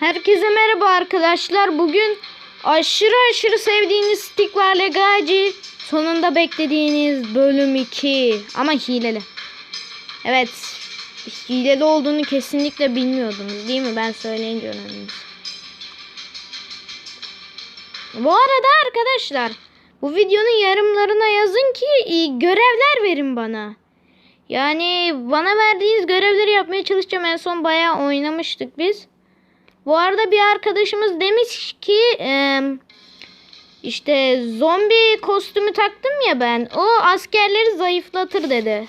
Herkese merhaba arkadaşlar. Bugün aşırı aşırı sevdiğiniz Stick var. Sonunda beklediğiniz bölüm 2. Ama hileli. Evet. Hileli olduğunu kesinlikle bilmiyordunuz değil mi? Ben söyleyince öğrendiniz. Bu arada arkadaşlar bu videonun yarımlarına yazın ki e, görevler verin bana. Yani bana verdiğiniz görevleri yapmaya çalışacağım. En son bayağı oynamıştık biz. Bu arada bir arkadaşımız demiş ki işte zombi kostümü taktım ya ben. O askerleri zayıflatır dedi.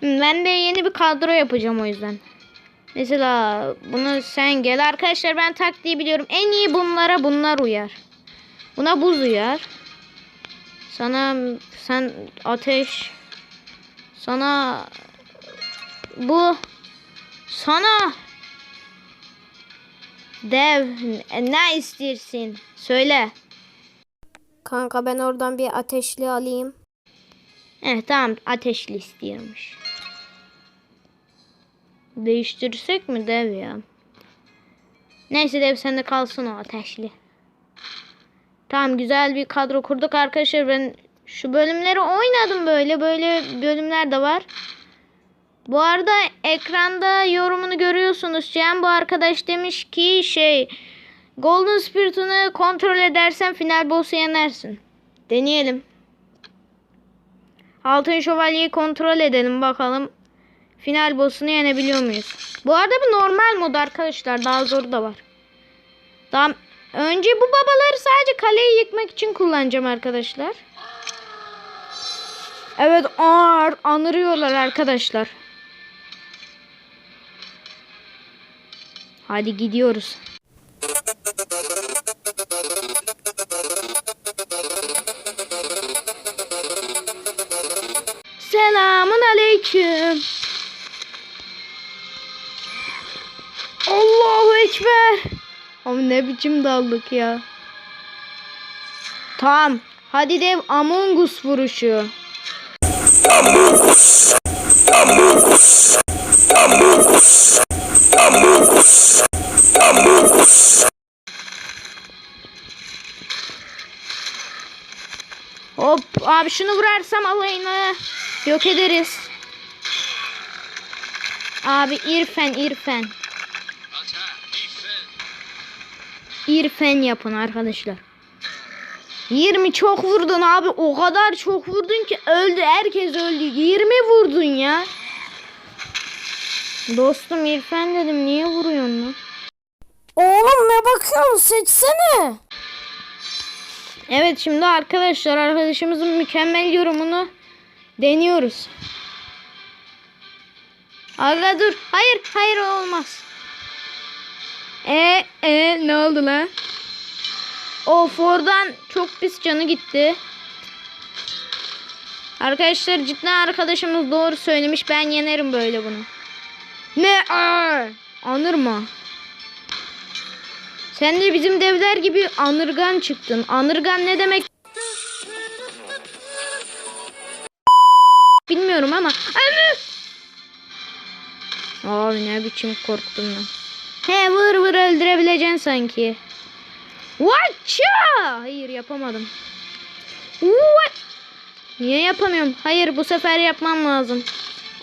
Hmm, Ben de yeni bir kadro yapacağım o yüzden. Mesela bunu sen gel. Arkadaşlar ben taktiği biliyorum. En iyi bunlara bunlar uyar. Buna buz uyar. Sana sen ateş. Sana bu. Sana Dev ne istersin? Söyle. Kanka ben oradan bir ateşli alayım. Evet tamam ateşli istiyormuş. Değiştirsek mi dev ya? Neyse dev sende kalsın o ateşli. Tamam güzel bir kadro kurduk arkadaşlar. Ben şu bölümleri oynadım böyle. Böyle bölümler de var. Bu arada ekranda yorumunu görüyorsunuz. Cem bu arkadaş demiş ki şey Golden Spirit'ını kontrol edersen final boss'u yenersin. Deneyelim. Altın şövalyeyi kontrol edelim bakalım. Final boss'unu yenebiliyor muyuz? Bu arada bu normal mod arkadaşlar. Daha zoru da var. Tamam. Önce bu babaları sadece kaleyi yıkmak için kullanacağım arkadaşlar. Evet ağır anırıyorlar arkadaşlar. Hadi gidiyoruz. Selamun aleyküm. Allahu ekber. Ama ne biçim daldık ya. Tamam. Hadi dev Among Us vuruşu. Hop abi şunu vurarsam alayını yok ederiz. Abi irfen irfen. İrfen yapın arkadaşlar. 20 çok vurdun abi. O kadar çok vurdun ki öldü. Herkes öldü. 20 vurdun ya. Dostum İrfen dedim. Niye vuruyorsun lan? Oğlum ne bakıyorsun seçsene. Evet şimdi arkadaşlar arkadaşımızın mükemmel yorumunu deniyoruz. Aga dur. Hayır hayır olmaz. E e ne oldu lan? Of oradan çok pis canı gitti. Arkadaşlar cidden arkadaşımız doğru söylemiş. Ben yenerim böyle bunu. Ne? Aa, anırma. Sen de bizim devler gibi anırgan çıktın. Anırgan ne demek? Bilmiyorum ama. Abi ne biçim korktum lan. He vır vır öldürebileceksin sanki. Watcha! Hayır yapamadım. What? Niye yapamıyorum? Hayır bu sefer yapmam lazım.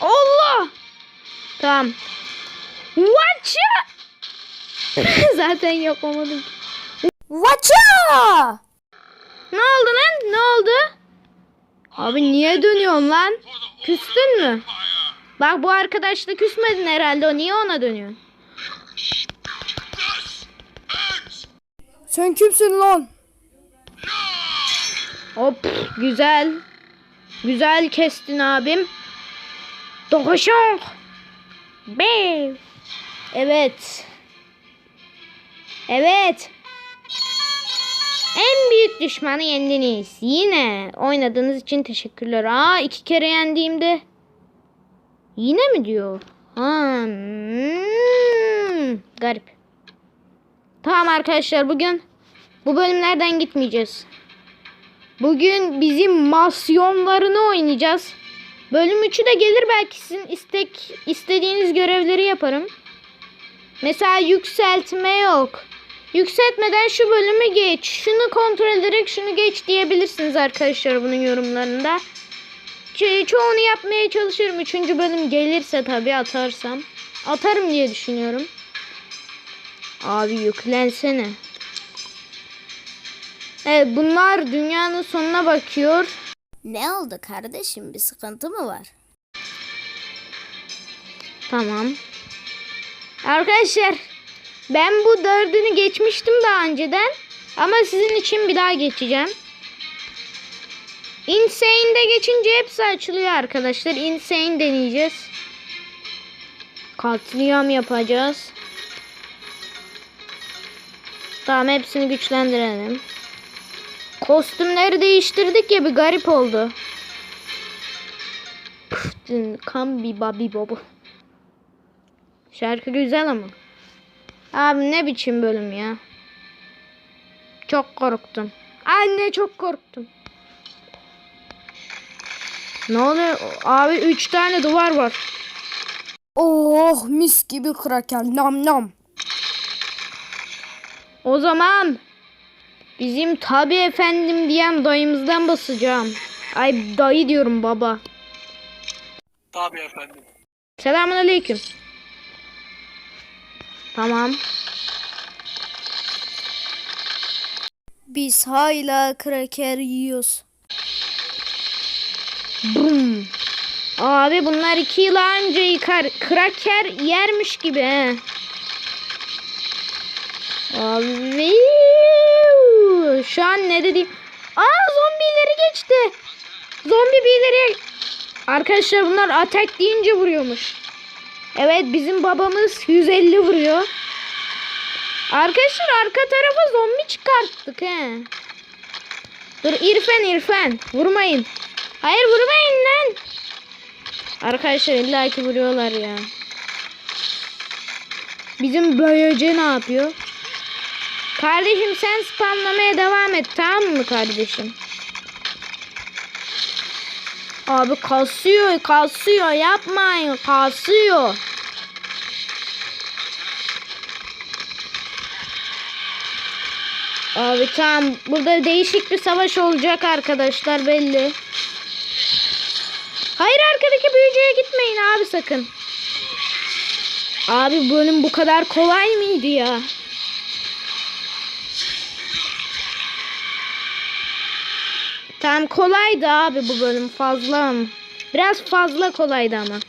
Allah! Tamam. Watcha! Zaten yapamadım. Vaça! Ne oldu lan? Ne oldu? Abi niye dönüyorsun lan? Küstün mü? Bak bu arkadaşla küsmedin herhalde. O niye ona dönüyorsun? Sen kimsin lan? Hop güzel. Güzel kestin abim. Dokuşuk. Be. Evet. Evet. En büyük düşmanı yendiniz. Yine oynadığınız için teşekkürler. Aa iki kere yendiğimde. Yine mi diyor? Hmm, garip. Tamam arkadaşlar bugün bu bölümlerden gitmeyeceğiz. Bugün bizim masyonlarını oynayacağız. Bölüm 3'ü de gelir belki sizin istek istediğiniz görevleri yaparım. Mesela yükseltme yok. Yükseltmeden şu bölümü geç. Şunu kontrol ederek şunu geç diyebilirsiniz arkadaşlar bunun yorumlarında. Ço- çoğunu yapmaya çalışırım. Üçüncü bölüm gelirse tabii atarsam. Atarım diye düşünüyorum. Abi yüklensene. Evet bunlar dünyanın sonuna bakıyor. Ne oldu kardeşim? Bir sıkıntı mı var? Tamam. Arkadaşlar ben bu dördünü geçmiştim daha önceden. Ama sizin için bir daha geçeceğim. Insane'de geçince hepsi açılıyor arkadaşlar. Insane deneyeceğiz. Katliam yapacağız. Tamam hepsini güçlendirelim. Kostümleri değiştirdik ya bir garip oldu. Kan bir babi bobu. Şarkı güzel ama. Abi ne biçim bölüm ya. Çok korktum. Anne çok korktum. Ne oluyor? Abi üç tane duvar var. Oh mis gibi kraker nam nam. O zaman bizim tabi efendim diyen dayımızdan basacağım. Ay dayı diyorum baba. Tabii efendim. Selamun aleyküm. Tamam. Biz hala kraker yiyoruz. Bum. Abi bunlar iki yıl önce yıkar. Kraker yermiş gibi he. Abi. Şu an ne dediğim. Aa zombileri geçti. Zombi birileri. Arkadaşlar bunlar atak deyince vuruyormuş. Evet bizim babamız 150 vuruyor. Arkadaşlar arka tarafa zombi çıkarttık he. Dur İrfen İrfen vurmayın. Hayır vurmayın lan. Arkadaşlar illa ki vuruyorlar ya. Bizim böylece ne yapıyor? Kardeşim sen spamlamaya devam et tamam mı kardeşim? Abi kasıyor kasıyor yapmayın kasıyor. Abi tamam burada değişik bir savaş olacak arkadaşlar belli. Hayır arkadaki büyücüye gitmeyin abi sakın. Abi bölüm bu kadar kolay mıydı ya? Tamam kolaydı abi bu bölüm fazla? Biraz fazla kolaydı ama.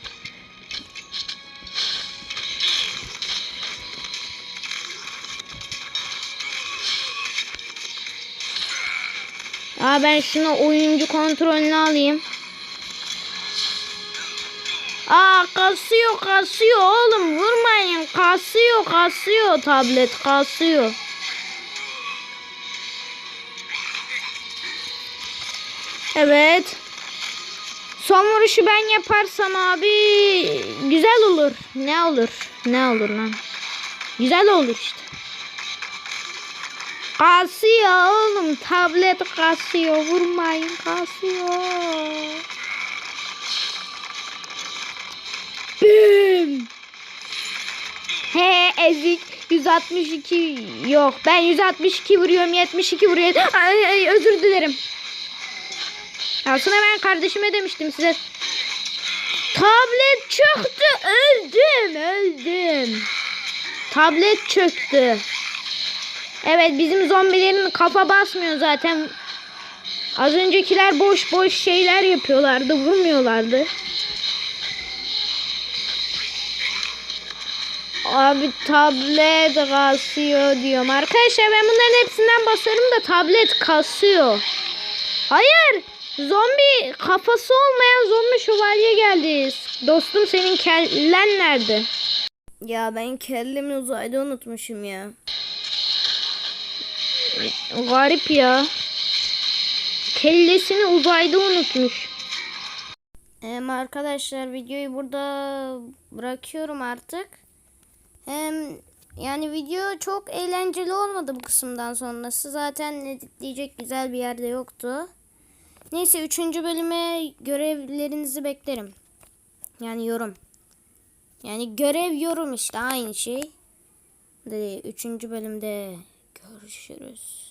Aa ben şunu oyuncu kontrolünü alayım. Aa kasıyor kasıyor oğlum vurmayın kasıyor kasıyor tablet kasıyor. Evet. Son vuruşu ben yaparsam abi güzel olur. Ne olur? Ne olur lan? Güzel olur işte. Kasıyor oğlum tablet kasıyor vurmayın kasıyor. Büm. He ezik 162 yok ben 162 vuruyorum 72 vuruyor. Ay, ay, özür dilerim. Aslında ben kardeşime demiştim size. Tablet çöktü öldüm öldüm. Tablet çöktü. Evet bizim zombilerin kafa basmıyor zaten. Az öncekiler boş boş şeyler yapıyorlardı vurmuyorlardı. Abi tablet kasıyor diyorum. Arkadaşlar ben bunların hepsinden basarım da tablet kasıyor. Hayır. Zombi kafası olmayan zombi şövalye geldi. Dostum senin kellen nerede? Ya ben kellemi uzayda unutmuşum ya. Garip ya. Kellesini uzayda unutmuş. Hem arkadaşlar videoyu burada bırakıyorum artık. Hem yani video çok eğlenceli olmadı bu kısımdan sonrası. Zaten editleyecek güzel bir yerde yoktu. Neyse üçüncü bölüme görevlerinizi beklerim. Yani yorum. Yani görev yorum işte aynı şey. Hadi üçüncü bölümde görüşürüz.